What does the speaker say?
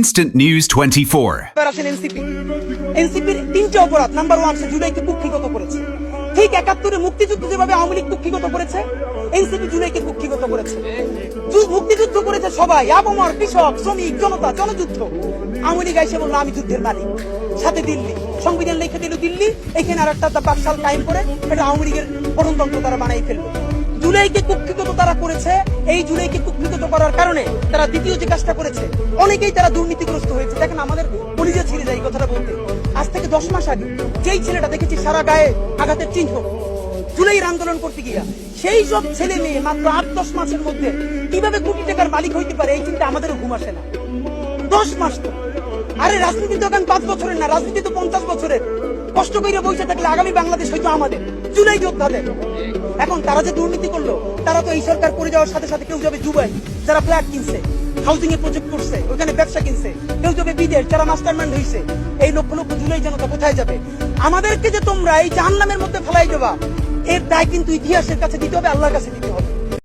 Instant News 24. এবার আসেন NCP. এনসিপির তিনটে অপরাধ নাম্বার ওয়ান সে জুলাইকে কুক্ষিগত করেছে। ঠিক একাত্তরে মুক্তিযুদ্ধ যেভাবে আওয়ামী লীগ কুক্ষিগত করেছে, এনসিপি জুলাইকে কুক্ষিগত করেছে। মুক্তিযুদ্ধ করেছে সবাই আবমর কৃষক, শ্রমিক, জনতা, জনযুদ্ধ। আওয়ামী লীগ আমি যুদ্ধের মালিক। সাথে দিল্লি। সংবিধান লিখে দিল দিল্লি, এখানে আর একটা বাকশাল কায়েম করে, এটা আওয়ামী লীগের গণতন্ত্র তারা বানাই ফেলল। জুলাইকে কুক্ষিগত তারা করেছে, এই জুলাইকে কুক্ষিগত করার কারণে তারা দ্বিতীয় যে কাজটা করেছে, অনেকেই তারা দুর্নীতিগ্রস্ত হয়েছে। দেখেন আমাদের কলিজা ছিঁড়ে যায় কথাটা বলতে। আজ থেকে দশ মাস আগে যেই ছেলেটা দেখেছি সারা গায়ে আঘাতের চিহ্ন, জুলাইয়ের আন্দোলন করতে গিয়া, সেই সব ছেলে মেয়ে মাত্র আট, দশ মাসের মধ্যে কীভাবে কোটি টাকার মালিক হইতে পারে, এই চিন্তা আমাদেরও ঘুম আসে না। দশ মাস তো। আরে, রাজনীতি তো এখন পাঁচ বছরের না, রাজনীতি তো পঞ্চাশ বছরের। কষ্ট করে বসে থাকলে আগামী বাংলাদেশ হয়তো আমাদের, জুলাই যোদ্ধাদের। এখন তারা যে দুর্নীতি করল, তারা তো এই সরকার করে যাওয়ার সাথে সাথে কেউ যাবে দুবাই, যারা ফ্ল্যাট কিনছে হাউজিং এর প্রজেক্ট করছে, ওখানে ব্যবসা কিনছে, কেউ যাবে বিদেশ, যারা মাস্টার মাইন্ড হয়েছে এই লক্ষ লক্ষ জুলাই জনতা কোথায় যাবে? আমাদেরকে যে তোমরা এই জাহান্নামের মধ্যে ফেলাই দেবা, এর দায় কিন্তু ইতিহাসের কাছে দিতে হবে, আল্লাহর কাছে দিতে হবে।